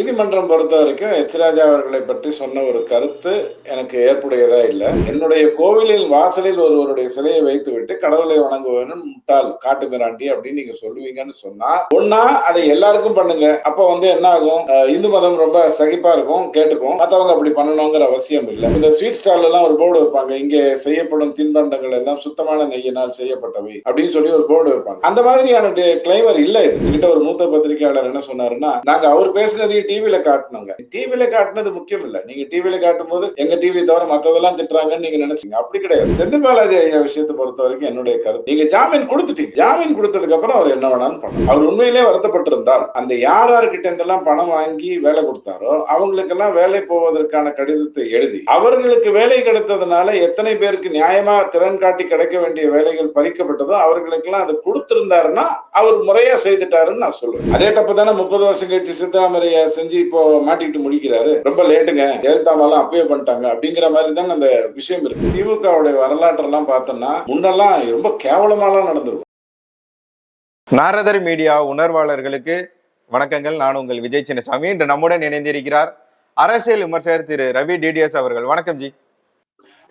நீதிமன்றம் பொறுத்த வரைக்கும் எச்ராஜா அவர்களை பற்றி சொன்ன ஒரு கருத்து எனக்கு ஏற்புடையதா இல்லை. என்னுடைய கோவிலில் வாசலில் ஒருவருடைய சிலையை வைத்து விட்டு கடவுளை வணங்குவேன்னு முட்டாள் காட்டு மிராண்டி அப்படின்னு நீங்க சொல்லுவீங்கன்னு சொன்னா ஒன்னா அதை எல்லாருக்கும் பண்ணுங்க. அப்ப வந்து என்ன ஆகும் இந்து மதம் ரொம்ப சகிப்பா இருக்கும் கேட்டுக்கும். மற்றவங்க அப்படி பண்ணணுங்கிற அவசியம் இல்லை. இந்த ஸ்வீட் ஸ்டால் எல்லாம் ஒரு போர்டு வைப்பாங்க. இங்கே செய்யப்படும் தின்பண்டங்கள் எல்லாம் சுத்தமான நெய்யினால் செய்யப்பட்டவை அப்படின்னு சொல்லி ஒரு போர்டு வைப்பாங்க. அந்த மாதிரியான கிளைமர் இல்லை இது. கிட்ட ஒரு மூத்த பத்திரிகையாளர் என்ன சொன்னாருன்னா நாங்க அவர் பேசுனதையும் டிவில காட்டணுங்க. டிவில காட்டுனது முக்கியம் இல்ல நீங்க டிவில காட்டும் போது எங்க டிவி தவிர மத்ததெல்லாம் திட்டுறாங்கன்னு நீங்க நினைச்சீங்க. அப்படி கிடையாது. செந்தில் பாலாஜி ஐயா விஷயத்தை பொறுத்த வரைக்கும் என்னுடைய கருத்து. நீங்க ஜாமீன் கொடுத்துட்டீங்க. ஜாமீன் கொடுத்ததுக்கு அப்புறம் அவர் என்ன வேணாலும் பண்ணும் அவர் உண்மையிலே வருத்தப்பட்டிருந்தார். அந்த யார் யார்கிட்ட இருந்தெல்லாம் பணம் வாங்கி வேலை கொடுத்தாரோ அவங்களுக்கெல்லாம் வேலை போவதற்கான கடிதத்தை எழுதி அவர்களுக்கு வேலை கிடைத்ததுனால எத்தனை பேருக்கு நியாயமா திறன் காட்டி கிடைக்க வேண்டிய வேலைகள் பறிக்கப்பட்டதோ அவர்களுக்கெல்லாம் அதை கொடுத்திருந்தாருன்னா அவர் முறையா செய்துட்டாருன்னு நான் சொல்லுவேன். அதே தப்பு தானே முப்பது வருஷம் கழிச்சு சித்தாமரையா செஞ்சு இப்போ மாட்டிக்கிட்டு முடிக்கிறாரு. ரொம்ப லேட்டுங்க. ஜெயலலிதாவெல்லாம் அப்பயே பண்ணிட்டாங்க. அப்படிங்கிற மாதிரி தான் அந்த விஷயம் இருக்கு. திமுகவுடைய வரலாற்றெல்லாம் பார்த்தோம்னா முன்னெல்லாம் ரொம்ப கேவலமாலாம் நடந்திருக்கும். நாரதர் மீடியா உணர்வாளர்களுக்கு வணக்கங்கள். நான் உங்கள் விஜய் சின்னசாமி. இன்று நம்முடன் இணைந்திருக்கிறார் அரசியல் விமர்சகர் திரு ரவி டிடிஎஸ் அவர்கள். வணக்கம் ஜி.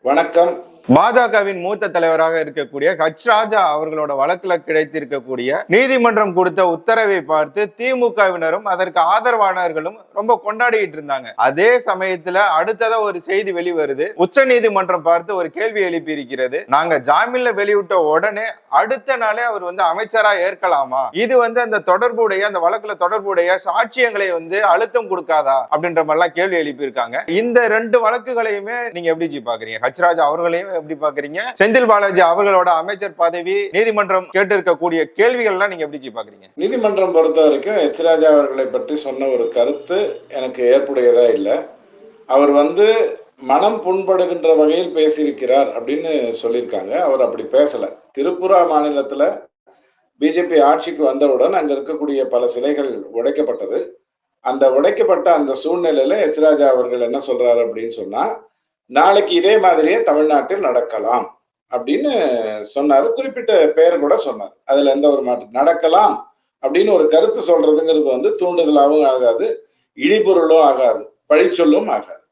வணக்கம். பாஜகவின் மூத்த தலைவராக இருக்கக்கூடிய ஹச் ராஜா அவர்களோட வழக்குல கிடைத்திருக்கக்கூடிய நீதிமன்றம் கொடுத்த உத்தரவை பார்த்து திமுகவினரும் அதற்கு ஆதரவாளர்களும் ரொம்ப கொண்டாடிட்டு இருந்தாங்க. அதே சமயத்துல அடுத்ததா ஒரு செய்தி வெளிவருது. உச்ச நீதிமன்றம் பார்த்து ஒரு கேள்வி எழுப்பி இருக்கிறது நாங்க ஜாமீன்ல வெளியிட்ட உடனே அடுத்த நாளே அவர் வந்து அமைச்சரா ஏற்கலாமா? இது வந்து அந்த தொடர்புடைய அந்த வழக்குல தொடர்புடைய சாட்சியங்களை வந்து அழுத்தம் கொடுக்காதா? அப்படின்ற மாதிரிலாம் கேள்வி எழுப்பியிருக்காங்க. இந்த ரெண்டு வழக்குகளையுமே நீங்க எப்படி ஜி பாக்குறீங்க? ஹச்ராஜா அவர்களையும் எப்படி பாக்குறீங்க? செந்தில் பாலாஜி அவர்களோட அமைச்சர் பதவி நீதிமன்றம் கேட்டிருக்கக்கூடிய கேள்விகள் எல்லாம் நீங்க எப்படி ஜி பாக்குறீங்க? நீதிமன்றம் பொறுத்த வரைக்கும் எச் ராஜா அவர்களை பற்றி சொன்ன ஒரு கருத்து எனக்கு ஏற்புடையதா இல்லை. அவர் வந்து மனம் புண்படுகின்ற வகையில் பேசியிருக்கிறார் அப்படின்னு சொல்லியிருக்காங்க. அவர் அப்படி பேசல. திரிபுரா மாநிலத்துல பிஜேபி ஆட்சிக்கு வந்தவுடன் அங்க இருக்கக்கூடிய பல சிலைகள் உடைக்கப்பட்டது. அந்த உடைக்கப்பட்ட அந்த சூழ்நிலையில எச் ராஜா அவர்கள் என்ன சொல்றாரு அப்படின்னு சொன்னா நாளைக்கு இதே மாதிரியே தமிழ்நாட்டில் நடக்கலாம் அப்படின்னு சொன்னாரு. குறிப்பிட்ட பெயர் கூட சொன்னார். அதுல எந்த ஒரு மாற்றம் நடக்கலாம் அப்படின்னு ஒரு கருத்து சொல்றதுங்கிறது வந்து தூண்டுதலாகவும் ஆகாது இழிபொருளும் ஆகாது பழிச்சொல்லும் ஆகாது.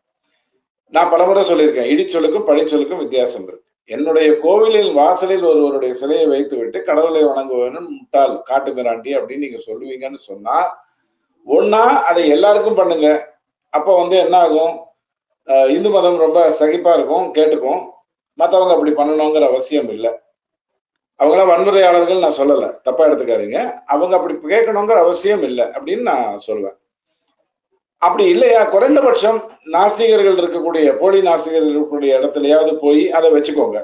நான் பலமுறை சொல்லியிருக்கேன் இடிச்சொல்லுக்கும் பழிச்சொல்லுக்கும் வித்தியாசம் இருக்கு. என்னுடைய கோவிலில் வாசலில் ஒருவருடைய சிலையை வைத்து விட்டு கடவுளை வணங்குவேன்னு முட்டாள் காட்டு மிராண்டி அப்படின்னு நீங்க சொல்லுவீங்கன்னு சொன்னா ஒன்னா அதை எல்லாருக்கும் பண்ணுங்க. அப்ப வந்து என்ன ஆகும்? இந்து மதம் ரொம்ப சகிப்பா இருக்கும் கேட்டுக்கும். மற்றவங்க அப்படி பண்ணணுங்கிற அவசியம் இல்லை. அவங்களாம் வன்முறையாளர்கள் நான் சொல்லலை தப்பா எடுத்துக்காதீங்க. அவங்க அப்படி கேட்கணுங்கிற அவசியம் இல்லை அப்படின்னு நான் சொல்லுவேன் அப்படி இல்லையா? குறைந்தபட்சம் நாஸ்திகர்கள் இருக்கக்கூடிய போலி நாஸ்திகர்கள் இருக்கக்கூடிய இடத்துலயாவது போய் அதை வச்சுக்கோங்க.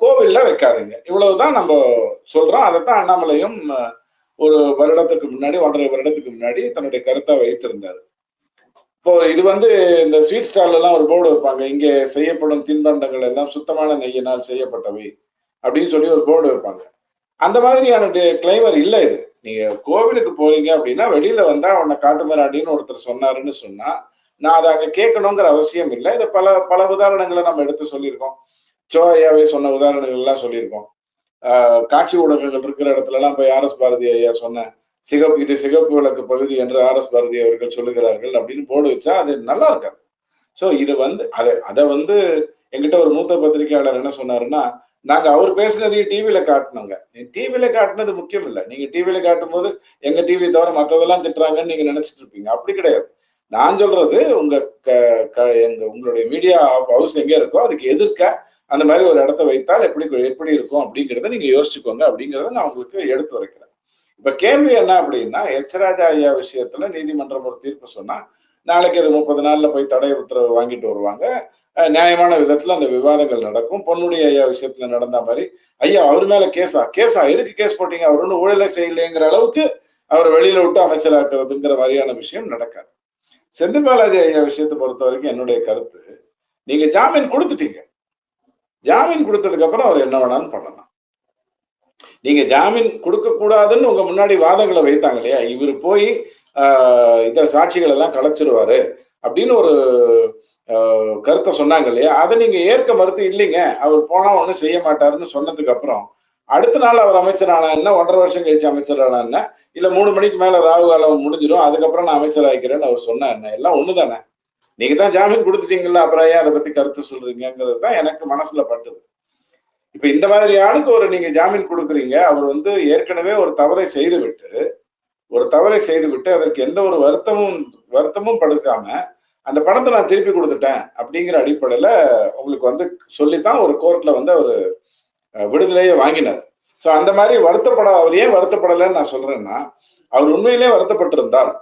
கோவில்ல வைக்காதீங்க. இவ்வளவுதான் நம்ம சொல்றோம். அதைத்தான் அண்ணாமலையும் ஒரு வருடத்துக்கு முன்னாடி ஒன்றரை வருடத்துக்கு முன்னாடி தன்னுடைய கருத்தை வைத்திருந்தார். இப்போ இது வந்து இந்த ஸ்வீட் ஸ்டால்ல எல்லாம் ஒரு போர்டு வைப்பாங்க. இங்கே செய்யப்படும் தின்பண்டங்கள் எல்லாம் சுத்தமான நெய்யினால் செய்யப்பட்டவை அப்படின்னு சொல்லி ஒரு போர்டு வைப்பாங்க. அந்த மாதிரியான கிளைமர் இல்லை இது. நீங்க கோவிலுக்கு போறீங்க அப்படின்னா வெளியில வந்தா உன்னை காட்டுமராடின்னு ஒருத்தர் சொன்னாருன்னு சொன்னா நான் அதை அங்க கேட்கணுங்கிற அவசியம் இல்லை. இதை பல பல உதாரணங்களை நம்ம எடுத்து சொல்லியிருக்கோம். சோயாவே சொன்ன உதாரணங்கள் எல்லாம் சொல்லியிருக்கோம் காட்சி ஊடகங்கள் இருக்கிற இடத்துல எல்லாம் போய் ஆர் எஸ் பாரதி ஐயா சொன்ன சிகப்பு இது சிகப்பு விளக்கு பகுதி என்று ஆர் எஸ் பாரதி அவர்கள் சொல்லுகிறார்கள் அப்படின்னு போர்டு வச்சா அது நல்லா இருக்காது. ஸோ இது வந்து அதை அதை வந்து எங்கிட்ட ஒரு மூத்த பத்திரிகையாளர் என்ன சொன்னாருன்னா நாங்க அவர் பேசுனதையும் டிவியில காட்டணுங்க. டிவியில காட்டினது முக்கியம் இல்லை. நீங்க டிவியில காட்டும் போது எங்க டிவி தவிர மற்றதெல்லாம் திட்டுறாங்கன்னு நீங்க நினைச்சிட்டு இருப்பீங்க. அப்படி கிடையாது. நான் சொல்றது உங்க க- க- எங்க உங்களுடைய மீடியா ஹவுஸ் எங்க இருக்கோ அதுக்கு எதிர்க்க அந்த மாதிரி ஒரு இடத்த வைத்தால் எப்படி எப்படி இருக்கும் அப்படிங்கிறத நீங்க யோசிச்சுக்கோங்க அப்படிங்கிறத நான் உங்களுக்கு எடுத்து வைக்கிறேன். இப்ப கேள்வி என்ன அப்படின்னா எச்ராஜா ஐயா விஷயத்துல நீதிமன்றம் ஒரு தீர்ப்பு சொன்னா நாளைக்கு அது முப்பது நாள்ல போய் தடை உத்தரவு வாங்கிட்டு வருவாங்க. நியாயமான விதத்துல அந்த விவாதங்கள் நடக்கும். பொன்னுடைய ஐயா விஷயத்துல நடந்த மாதிரி ஐயா அவர் மேல கேஸா? கேஸா? எதுக்கு கேஸ் போட்டீங்க? அவர் ஒன்றும் ஊழலை செய்யலைங்கிற அளவுக்கு அவர் வெளியில விட்டு அமைச்சராக்குறதுங்கிற மாதிரியான விஷயம் நடக்காது. செந்தில் பாலாஜி ஐயா விஷயத்தை பொறுத்த வரைக்கும் என்னுடைய கருத்து நீங்க ஜாமீன் கொடுத்துட்டீங்க. ஜாமீன் கொடுத்ததுக்கு அப்புறம் அவர் என்ன வேணாலும் பண்ணலாம். நீங்க ஜாமீன் கொடுக்க கூடாதுன்னு உங்க முன்னாடி வாதங்களை வைத்தாங்க இல்லையா? இவர் போய் ஆஹ் இந்த சாட்சிகள் எல்லாம் கலைச்சிருவாரு அப்படின்னு ஒரு கருத்தை சொன்னாங்க இல்லையா? அதை நீங்க ஏற்க மறுத்து இல்லைங்க. அவர் போனா ஒண்ணும் செய்ய மாட்டாருன்னு சொன்னதுக்கு அப்புறம் அடுத்த நாள் அவர் அமைச்சரான என்ன? ஒன்றரை வருஷம் கழிச்சு அமைச்சரான என்ன? இல்ல மூணு மணிக்கு மேல ராகு காலம் முடிஞ்சிடும் அதுக்கப்புறம் நான் அமைச்சர் ஆகிக்கிறேன்னு அவர் சொன்னா என்ன எல்லாம் ஒண்ணுதானே? நீங்க தான் ஜாமீன் கொடுத்துட்டீங்கல்ல அப்புறம் ஏன் அதை பத்தி கருத்து சொல்றீங்கிறது தான் எனக்கு மனசுல பட்டது. இப்ப இந்த மாதிரி ஆளுக்கு ஒரு நீங்க ஜாமீன் கொடுக்குறீங்க அவர் வந்து ஏற்கனவே ஒரு தவறை செய்து விட்டு ஒரு தவறை செய்து விட்டு அதற்கு எந்த ஒரு வருத்தமும் வருத்தமும் படுக்காம அந்த பணத்தை நான் திருப்பி கொடுத்துட்டேன் அப்படிங்கிற அடிப்படையில உங்களுக்கு வந்து சொல்லித்தான் ஒரு கோர்ட்ல வந்து அவர் விடுதலையை வாங்கினார். ஸோ அந்த மாதிரி வருத்தப்பட அவர் ஏன் வருத்தப்படலைன்னு நான் சொல்றேன்னா அவர் உண்மையிலே வருத்தப்பட்டிருந்தார்.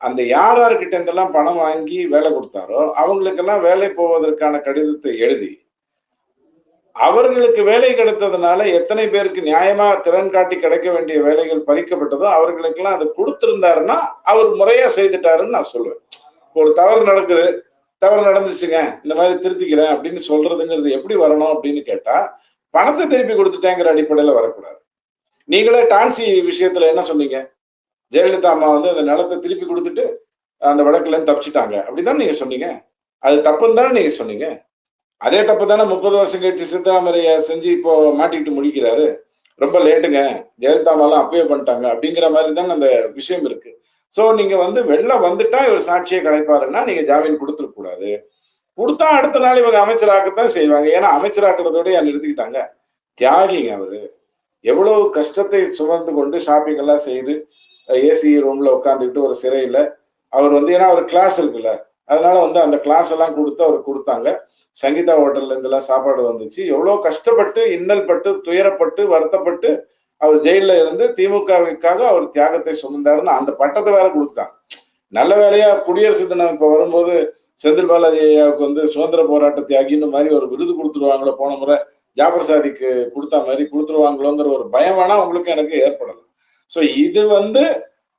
அந்த யார் யார்கிட்ட இருந்தெல்லாம் பணம் வாங்கி வேலை கொடுத்தாரோ அவங்களுக்கெல்லாம் வேலை போவதற்கான கடிதத்தை எழுதி அவர்களுக்கு வேலை கிடைத்ததுனால எத்தனை பேருக்கு நியாயமா திறன் காட்டி கிடைக்க வேண்டிய வேலைகள் பறிக்கப்பட்டதோ அவர்களுக்கெல்லாம் அதை கொடுத்திருந்தாருன்னா அவர் முறையா செய்துட்டாருன்னு நான் சொல்லுவேன். ஒரு தவறு நடக்குது தவறு நடந்துச்சுங்க இந்த மாதிரி திருத்திக்கிறேன் அப்படின்னு சொல்றதுங்கிறது எப்படி வரணும் அப்படின்னு கேட்டா பணத்தை திருப்பி கொடுத்துட்டேங்கிற அடிப்படையில வரக்கூடாது. நீங்களே டான்சி விஷயத்துல என்ன சொன்னீங்க? ஜெயலலிதா அம்மா வந்து அந்த நிலத்தை திருப்பி கொடுத்துட்டு அந்த வழக்குல இருந்து தப்பிச்சிட்டாங்க. அப்படிதான் நீங்க சொன்னீங்க. அது தப்புன்னு தானே நீங்க சொன்னீங்க? அதே தப்பு தானே முப்பது வருஷம் கழிச்சு சித்தாமரைய செஞ்சு இப்போ மாட்டிக்கிட்டு முடிக்கிறாரு. ரொம்ப லேட்டுங்க. ஜெயலலிதா அம்மாலாம் அப்பயே பண்ணிட்டாங்க. அப்படிங்கிற மாதிரி தானே அந்த விஷயம் இருக்கு. ஸோ நீங்க வந்து வெளில வந்துட்டா இவர் சாட்சியை கலைப்பாருன்னா நீங்க ஜாமீன் கொடுத்துட கூடாது. கொடுத்தா அடுத்த நாள் இவங்க அமைச்சராக்கத்தான் செய்வாங்க. ஏன்னா அமைச்சராக்குறதோட நிறுத்திக்கிட்டாங்க. தியாகிங்க அவரு. எவ்வளவு கஷ்டத்தை சுமந்து கொண்டு ஷாப்பிங் எல்லாம் செய்து ஏசி ரூம்ல உட்காந்துக்கிட்டு ஒரு சிறையில அவர் வந்து ஏன்னா அவர் கிளாஸ் இருக்குல்ல. அதனால வந்து அந்த கிளாஸ் எல்லாம் கொடுத்து அவர் கொடுத்தாங்க. சங்கீதா ஹோட்டல்ல இருந்தெல்லாம் சாப்பாடு வந்துச்சு. எவ்வளவு கஷ்டப்பட்டு இன்னல் பட்டு துயரப்பட்டு வருத்தப்பட்டு அவர் ஜெயில இருந்து திமுகவுக்காக அவர் தியாகத்தை சுமந்தாருன்னு அந்த பட்டத்தை வேற கொடுத்தாங்க நல்ல வேலையா குடியரசு தினம் இப்ப வரும்போது செந்தில் பாலாஜி ஐயாவுக்கு வந்து சுதந்திர போராட்ட தியாகின்னு மாதிரி ஒரு விருது கொடுத்துருவாங்களோ போன முறை ஜாபர் சாதிக்கு கொடுத்த மாதிரி கொடுத்துருவாங்களோங்கிற ஒரு பயம் வேணா உங்களுக்கு எனக்கு ஏற்படலாம் ஸோ இது வந்து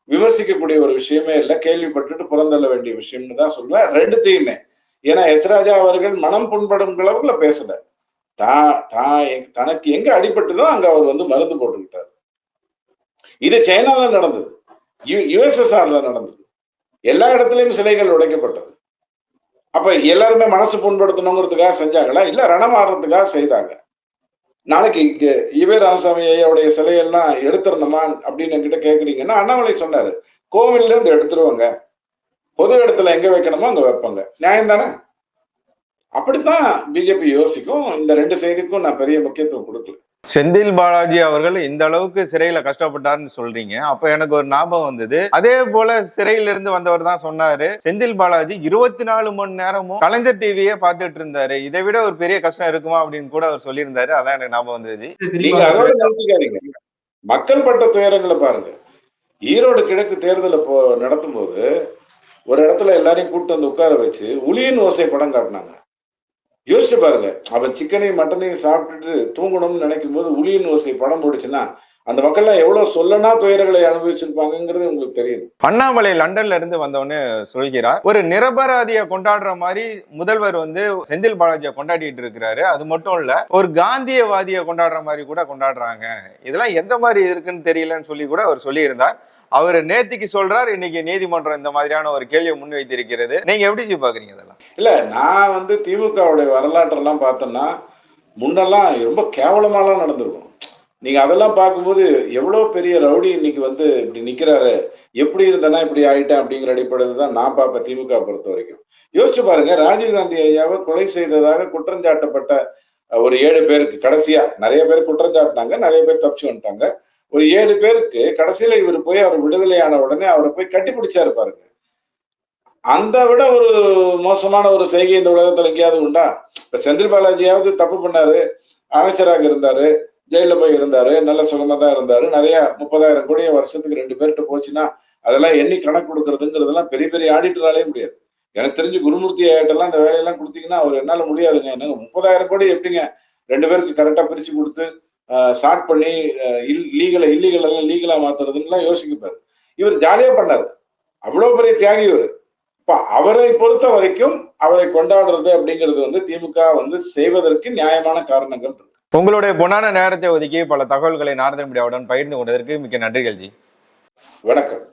விமர்சிக்கக்கூடிய ஒரு விஷயமே இல்லை கேள்விப்பட்டுட்டு புறந்தள்ள வேண்டிய விஷயம்னு தான் சொல்லுவேன். ரெண்டுத்தையுமே. ஏன்னா எச்ராஜா அவர்கள் மனம் புண்படும் அளவுல பேசல. தான் தான் தனக்கு எங்க அடிபட்டுதோ அங்க அவர் வந்து மருந்து போட்டுக்கிட்டார். இது சைனால நடந்தது. யு யுஎஸ்எஸ்ஆர்ல நடந்தது. எல்லா இடத்துலயும் சிலைகள் உடைக்கப்பட்டது. அப்ப எல்லாருமே மனசு புண்படுத்தணுங்கிறதுக்காக செஞ்சாங்களா? இல்ல ரணம் ஆடுறதுக்காக செய்தாங்க. நாளைக்கு இங்க இவே ராமசாமி ஐயாவுடைய சிலையெல்லாம் எடுத்துருந்தோமா அப்படின்னு என்கிட்ட கேக்குறீங்கன்னா அண்ணாமலை சொன்னாரு. கோவில்ல இருந்து எடுத்துருவாங்க. பொது இடத்துல எங்க வைக்கணுமோ அங்க வைப்பாங்க. நியாயம் தானே? அப்படித்தான் பிஜேபி யோசிக்கும். இந்த ரெண்டு செய்திக்கும் நான் பெரிய முக்கியத்துவம் கொடுக்கல. செந்தில் பாலாஜி அவர்கள் இந்த அளவுக்கு சிறையில கஷ்டப்பட்டாருன்னு சொல்றீங்க. அப்ப எனக்கு ஒரு ஞாபகம் வந்தது. அதே போல சிறையில இருந்து வந்தவர் தான் சொன்னாரு. செந்தில் பாலாஜி இருபத்தி நாலு மணி நேரமும் கலைஞர் டிவியே பார்த்துட்டு இருந்தாரு. இதை விட ஒரு பெரிய கஷ்டம் இருக்குமா அப்படின்னு கூட அவர் சொல்லியிருந்தாரு. அதான் எனக்கு ஞாபகம் நினைச்சுக்காதீங்க. மக்கள் பட்ட துயரங்களை பாருங்க. ஈரோடு கிழக்கு தேர்தலை போ நடத்தும் போது ஒரு இடத்துல எல்லாரையும் கூப்பிட்டு வந்து உட்கார வச்சு உளியின் ஓசை படம் காட்டினாங்க. யோசிச்சு பாருங்க. அவன் சிக்கனையும் மட்டனையும் சாப்பிட்டுட்டு தூங்கணும்னு நினைக்கும் போது உளியின் ஓசை படம் போடுச்சுன்னா அந்த மக்கள்லாம் எவ்வளவு சொல்லனா துயர்களை அனுபவிச்சிருப்பாங்கிறது உங்களுக்கு தெரியும். அண்ணாமலை லண்டன்ல இருந்து வந்தவொன்னு சொல்கிறார் ஒரு நிரபராதியை கொண்டாடுற மாதிரி முதல்வர் வந்து செந்தில் பாலாஜியை கொண்டாடிட்டு இருக்கிறாரு. அது மட்டும் இல்ல ஒரு காந்தியவாதியை கொண்டாடுற மாதிரி கூட கொண்டாடுறாங்க. இதெல்லாம் எந்த மாதிரி இருக்குன்னு தெரியலன்னு சொல்லி கூட அவர் சொல்லியிருந்தார். அவர் நேத்திக்கு சொல்றார் இன்னைக்கு நீதிமன்றம் இந்த மாதிரியான ஒரு கேள்வியை முன்வைத்திருக்கிறது. நீங்க எப்படி பாக்குறீங்க இதெல்லாம் இல்ல நான் வந்து திமுகவுடைய வரலாற்றெல்லாம் பார்த்தோம்னா முன்னெல்லாம் ரொம்ப கேவலமாலாம் நடந்திருக்கும். நீங்க அதெல்லாம் பார்க்கும்போது எவ்வளவு பெரிய ரவுடி இன்னைக்கு வந்து இப்படி நிக்கிறாரு எப்படி இருந்தனா இப்படி ஆயிட்டேன் அப்படிங்கிற அடிப்படையில் தான் நான் பார்ப்பேன் திமுக பொறுத்த வரைக்கும். யோசிச்சு பாருங்க ராஜீவ்காந்தி ஐயாவை கொலை செய்ததாக குற்றஞ்சாட்டப்பட்ட ஒரு ஏழு பேருக்கு கடைசியா நிறைய பேர் குற்றம் சாப்பிட்டாங்க நிறைய பேர் தப்பிச்சு வந்துட்டாங்க. ஒரு ஏழு பேருக்கு கடைசியில இவர் போய் அவர் விடுதலையான உடனே அவரை போய் கட்டி பிடிச்சாரு பாருங்க. அந்த விட ஒரு மோசமான ஒரு செய்கை இந்த உலகத்துல எங்கேயாவது உண்டா? இப்ப செந்தில் பாலாஜியாவது தப்பு பண்ணாரு அமைச்சராக இருந்தாரு ஜெயில போய் இருந்தாரு நல்ல சுகமா தான் இருந்தாரு நிறைய முப்பதாயிரம் கோடிய வருஷத்துக்கு ரெண்டு பேர்கிட்ட போச்சுன்னா அதெல்லாம் எண்ணி கணக்கு கொடுக்கறதுங்கிறதெல்லாம் பெரிய பெரிய ஆடிட்டராலே முடியாது. எனக்கு தெரிஞ்சு குருமூர்த்தி ஆயிட்டெல்லாம் இந்த வேலையெல்லாம் கொடுத்தீங்கன்னா அவர் என்னால முடியாதுங்க. என்னங்க முப்பதாயிரம் கோடி எப்படிங்க? ரெண்டு பேருக்கு கரெக்டா பிரிச்சு கொடுத்து ஸ்டார்ட் பண்ணி லீகலை இல்லீகல் எல்லாம் லீகலா மாத்துறதுன்னு யோசிக்கப்பாரு. இவர் ஜாலியா பண்ணாரு. அவ்வளவு பெரிய தியாகி இவர். இப்ப அவரை பொறுத்த வரைக்கும் அவரை கொண்டாடுறது அப்படிங்கிறது வந்து திமுக வந்து செய்வதற்கு நியாயமான காரணங்கள் இருக்கு. உங்களுடைய பொன்னான நேரத்தை ஒதுக்கி பல தகவல்களை நாரதன் மீடியாவுடன் பகிர்ந்து கொண்டதற்கு மிக்க நன்றிகள் ஜி. வணக்கம்.